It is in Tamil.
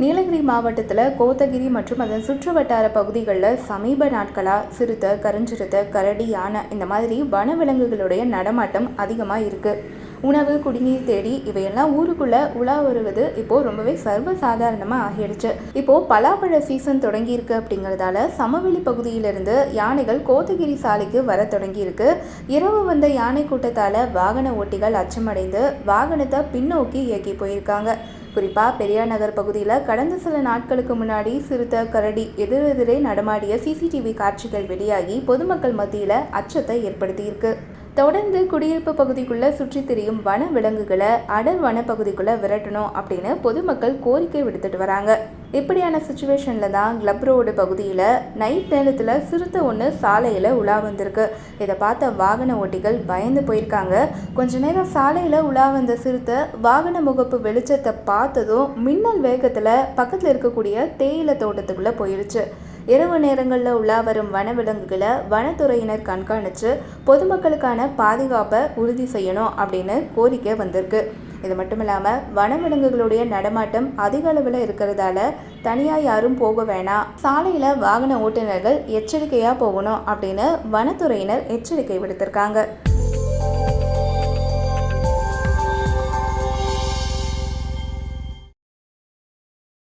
நீலகிரி மாவட்டத்தில் கோத்தகிரி மற்றும் அதன் சுற்று வட்டார பகுதிகளில் சமீப நாட்களாக சிறுத்தை கருஞ்சிறுத்தை கரடி யானை இந்த மாதிரி வனவிலங்குகளுடைய நடமாட்டம் அதிகமாக இருக்குது உணவு குடிநீர் தேடி இவையெல்லாம் ஊருக்குள்ளே உலா வருவது இப்போது ரொம்பவே சர்வசாதாரணமாக ஆகிடுச்சு. இப்போது பலாப்பழ சீசன் தொடங்கியிருக்கு அப்படிங்கிறதால சமவெளி பகுதியிலிருந்து யானைகள் கோத்தகிரி சாலைக்கு வர தொடங்கியிருக்கு. இரவு வந்த யானை கூட்டத்தால் வாகன ஓட்டிகள் அச்சமடைந்து வாகனத்தை பின்னோக்கி இயக்கி போயிருக்காங்க. குறிப்பாக பெரியார் நகர் பகுதியில் கடந்த சில நாட்களுக்கு முன்னாடி சிறுத்தை கரடி எதிரெதிரே நடமாடிய சிசிடிவி காட்சிகள் வெளியாகி பொதுமக்கள் மத்தியில் அச்சத்தை ஏற்படுத்தியிருக்கு. தொடர்ந்து குடியிருப்பு பகுதிக்குள்ளே சுற்றி திரியும் வன விலங்குகளை அடர் வனப்பகுதிக்குள்ளே விரட்டணும் அப்படின்னு பொதுமக்கள் கோரிக்கை விடுத்துட்டு வராங்க. இப்படியான சுச்சுவேஷனில் தான் கிளப் ரோடு பகுதியில் நைட் நேரத்தில் சிறுத்தை ஒன்று சாலையில் உலா வந்திருக்கு. இதை பார்த்த வாகன ஓட்டிகள் பயந்து போயிருக்காங்க. கொஞ்ச நேரம் சாலையில் உலா வந்த சிறுத்தை வாகன முகப்பு வெளிச்சத்தை பார்த்ததும் மின்னல் வேகத்தில் பக்கத்தில் இருக்கக்கூடிய தேயிலை தோட்டத்துக்குள்ளே போயிருச்சு. இரவு நேரங்களில் உலா வரும் வனவிலங்குகளை வனத்துறையினர் கண்காணித்து பொதுமக்களுக்கான பாதுகாப்பை உறுதி செய்யணும் அப்படின்னு கோரிக்கை வந்திருக்கு. இது மட்டும் இல்லாமல் வனவிலங்குகளுடைய நடமாட்டம் அதிக அளவில் இருக்கிறதால தனியாக யாரும் போக வேணாம். சாலையில் வாகன ஓட்டுநர்கள் எச்சரிக்கையாக போகணும் அப்படின்னு வனத்துறையினர் எச்சரிக்கை விடுத்திருக்காங்க.